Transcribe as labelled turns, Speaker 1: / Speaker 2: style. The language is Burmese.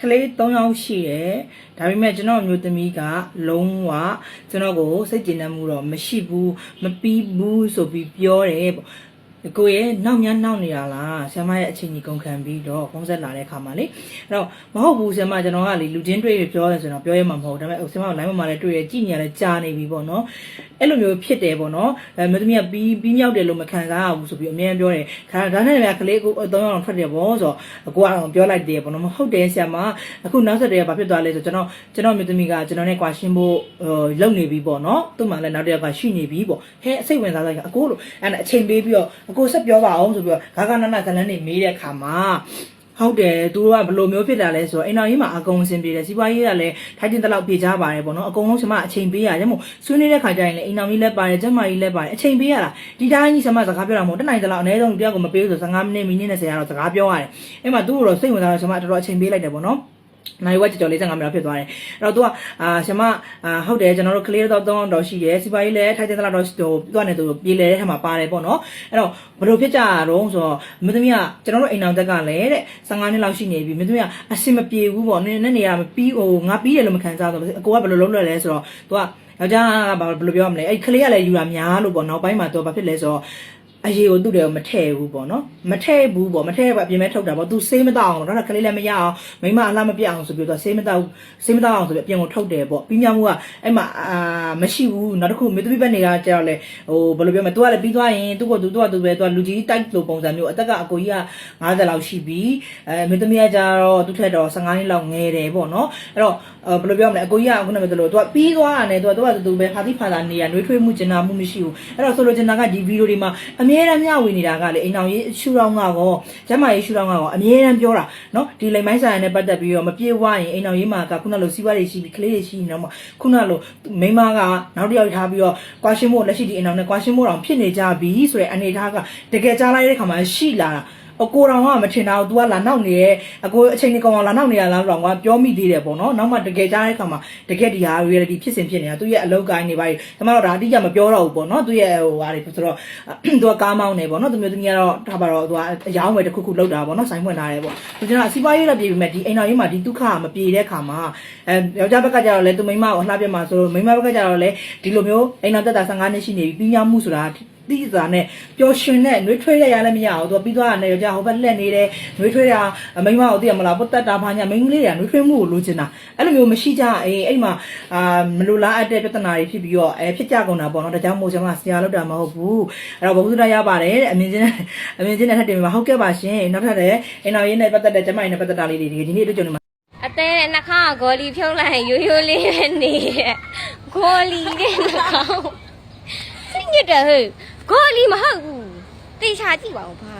Speaker 1: ကလေး၃ယောက်ရှိတယ်ဒါပေမဲ့ကျွန်တော်အမျိုးသမီးကလုံးဝကျွန်တော်ကိုစိတ်ကျဉ်နှံ့မှုတော့မရှိဘူးမပြီးဘူးဆိုပြီးပြောတယ်ပေါ့ကိုရဲ့နောက်များနောက်နေရလားဆ iam ရဲ့အချိန်ကြီးကုန်ခံပြီးတော့ဖုံးဆက်လာတဲ့အခါမှာလေအဲ့တော့မဟုတ်ဘူးဆ iam ကျွန်တော်ကလေလူချင်းတွေ့ရပြောတယ်ဆိုတော့ပြောရမှာမဟုတ်ဒါပေမဲ့ဆ iam က line မှာလည်းတွေ့ရကြည့်နေရလဲကြားနေပြီပေါ့နော် အဲ့လိုမျိုးဖြစ်တယ်ပေါ့နော်အဲမသမီးကပြီးပြီးမြောက်တယ်လို့မခံစားရဘူးဆိုပြီးအမြဲပြောတယ်ခါဒါနဲ့လည်းကလေးကို၃ယောက်ထွက်တယ်ပေါ့ဆိုတော့အကိုကတော့ပြောလိုက်တယ်ပေါ့နော်မဟုတ်တယ်ဆ iam အခုနောက်ဆက်တည်းကဘာဖြစ်သွားလဲဆိုကျွန်တော်ကျွန်တော်မျိုးသမီးကကျွန်တော်နဲ့ကွာရှင်းဖို့လုပ်နေပြီပေါ့နော်သူ့မှာလည်းနောက်တစ်ယောက်ကရှိနေပြီပေါ့ဟဲအစိတ်ဝင်စားလိုက်အကိုလို့အဲ့ဒါအချိန်ပေးပြီးတော့အကိုဆက်ပြောပါအောင်ဆိုပြီးတော့ဂါဂနာနာဇလန်းနေမေးတဲ့အခါမှာ ဟုတ်တယ်သူတို့ကဘယ်လိုမျိုးဖြစ်တာလဲဆိုတော့အိမ်တော်ကြီးမှာအကုန်အဆင်ပြေတယ်စီးပွားရေးကလည်းထိုက်တင်တဲ့လောက်ပြေကြပါတယ်ပေါ့နော်အကုန်လုံးကျွန်မအချိန်ပေးရတယ်မို့ဆွေးနွေးတဲ့ခါကျရင်လည်းအိမ်တော်ကြီးလည်းပါတယ်ကျမကြီးလည်းပါတယ်အချိန်ပေးရတာဒီတိုင်းကြီးကျွန်မစကားပြောတာမဟုတ်တနိုင်တလောက်အနည်းဆုံးတယောက်ကိုမပေးဘူးဆို15မိနစ်မိနစ်20ကတော့စကားပြောရတယ်အဲ့မှာသူ့ကိုတော့စိတ်ဝင်စားတော့ကျွန်မတော်တော်အချိန်ပေးလိုက်တယ်ပေါ့နော် နိုင်ဝက်ကြော်45မိနစ်ဖြစ်သွားတယ်အဲ့တော့သူကအာရှမအာဟုတ်တယ်ကျွန်တော်တို့ကလေးတော့3တော့ရှိရယ်စီပါရေးလည်းထိုက်တဲ့လောက်တော့ဟိုသူကလည်းသူပြေးလဲတဲ့ထဲမှာပါတယ်ပေါ့နော်အဲ့တော့ဘယ်လိုဖြစ်ကြတော့ဆိုတော့မင်းသမီးကကျွန်တော်တို့အိမ်အောင်တက်ကလည်းတဲ့15နှစ်လောက်ရှိနေပြီမင်းသမီးကအဆင်မပြေဘူးပေါ့နည်းနည်းနေရမပြီးဟိုငါပြီးတယ်လို့မခံစားတော့အကိုကဘယ်လိုလုံးလွယ်လဲဆိုတော့သူကယောက်ျားကဘယ်လိုပြောရမလဲအဲ့ကလေးကလည်းယူတာများလို့ပေါ့နောက်ပိုင်းမှာတော့ဘာဖြစ်လဲဆိုတော့ အရေးကိုသူ့တယ်ကိုမထည့်ဘူးပေါ့နော်မထည့်ဘူးပေါ့မထည့်ဘူးအပြင်မဲ့ထုတ်တာပေါ့သူဆေးမတောက်အောင်တော့ကလေးလည်းမရအောင်မိမအလားမပြတ်အောင်ဆိုပြီးတော့ဆေးမတောက်ဆေးမတောက်အောင်ဆိုပြီးအပြင်ကိုထုတ်တယ်ပေါ့ပြီးမြမှုကအဲ့မှာအာမရှိဘူးနောက်တစ်ခုမေတ္တပိဘက်နေကကျတော့လေဟိုဘယ်လိုပြောမလဲ तू ကလည်းပြီးသွားရင်သူ့ကိုသူသူ့ကသူပဲ तू ကလူကြီးတိုက်လို့ပုံစံမျိုးအသက်ကအကိုကြီးက90လောက်ရှိပြီအဲမေတ္တမီကကျတော့သူ့ထက်တော့15နှစ်လောက်ငယ်တယ်ပေါ့နော်အဲ့တော့ဘယ်လိုပြောမလဲအကိုကြီးကခုနကပြောသလို तू ကပြီးသွားတာနဲ့ तू ကသူ့ကသူပဲဖာတိဖာတာနေရနှွေးထွေးမှုကျင်နာမှုမရှိဘူးအဲ့တော့ဆိုလိုချင်တာကဒီဗီဒီယိုတွေမှာအမြဲတမ်းမျှဝေနေတာကလေအိမ်အောင်ရေးရှူတော်ငါကောကျမရေးရှူတော်ငါကောအမြဲတမ်းပြောတာနော်ဒီလိမ်မိုင်းဆိုင်နဲ့ပတ်သက်ပြီးတော့မပြေဝရင်အိမ်အောင်ရေးမှာကခုနလိုစီးပွားတွေရှိပြီးကလေးတွေရှိနေတော့မှခုနလိုမိမကနောက်တစ်ယောက်ထားပြီးတော့ကွာရှင်းမို့လက်ရှိဒီအိမ်အောင်နဲ့ကွာရှင်းမို့တော့ဖြစ်နေကြပြီဆိုတဲ့အနေထားကတကယ်ကြားလိုက်တဲ့ခါမှာရှိလာတာ အကိုတော်ကမထင်တာဘူး तू ကလာနောက်နေရဲ့အကိုအချိန်ကြီးကောင်အောင်လာနောက်နေရလားတော့ကပြောမိသေးတယ်ပေါ့နော်နောက်မှတကယ်ကြားတဲ့ခါမှာတကယ်ဒီဟာ reality ဖြစ်စဉ်ဖြစ်နေတာသူရဲ့အလောက်ကိုင်းနေပါ යි ကျမတို့ဒါအတိအကျမပြောတော့ဘူးပေါ့နော်သူရဲ့ဟိုဟာတွေဆိုတော့သူကကားမောင်းနေပေါ့နော်သူမျိုးသမီးကတော့ထားပါတော့သူကအယောင်းဝယ်တစ်ခုခုလောက်တာပေါ့နော်ဆိုင်ဖွင့်ထားတယ်ပေါ့သူကျွန်တော်စီးပွားရေးလည်းပြည်ပြီမဲ့ဒီအိမ်တော်ကြီးမှာဒီဒုက္ခကမပြေတဲ့ခါမှာအဲယောက်ျားဘက်ကကျတော့လေသူမိန်းမကိုအလှပြတ်မှာဆိုတော့မိန်းမဘက်ကကျတော့လေဒီလိုမျိုးအိမ်တော်တက်တာ15နှစ်ရှိနေပြီပြီးများမှုဆိုတာ တိကျနဲ့ပျော်ရွှင်တဲ့နှွေးထွေးရရလည်းမရအောင်သူကပြီးသွားတာနဲ့ကြောက်ဟိုဘက်လက်နေတယ်နှွေးထွေးတာမိန်းမကိုသိရမလားပုတ်တက်တာဘာညာမိန်းကလေးတွေကနှွေးထွေးမှုကိုလိုချင်တာအဲ့လိုမျိုးမရှိကြအေးအဲ့မှာအာမလိုလားအပ်တဲ့ပြဿနာတွေဖြစ်ပြီးတော့အဲဖြစ်ကြကုန်တာပေါ့နော်ဒါကြောင့်မို့ကျွန်မဆရာလောက်တာမဟုတ်ဘူးအဲ့တော့ဘုသူတရပါတယ်တဲ့အမြင်ချင်းအမြင်ချင်းနဲ့ထပ်တင်မှာဟုတ်ကဲ့ပါရှင်နောက်ထပ်လည်းအင်တော်ရင်းနဲ့ပတ်သက်တဲ့ကျမရင်းနဲ့ပတ်သက်တာလေးတွေဒီနေ့တွေ့ကြုံနေမှာ
Speaker 2: အသေးတဲ့နှာခေါင်းကဂေါ်လီဖြုတ်လိုက်ရင်ရိုးရိုးလေးပဲနေရဲ့ဂေါ်လီတဲ့နှာခေါင်းစိတ်ညစ်တယ်ဟဲ့ ဂေါ်လီမဟုတ်ဘူးတေချာကြည့်ပါဦးဘာ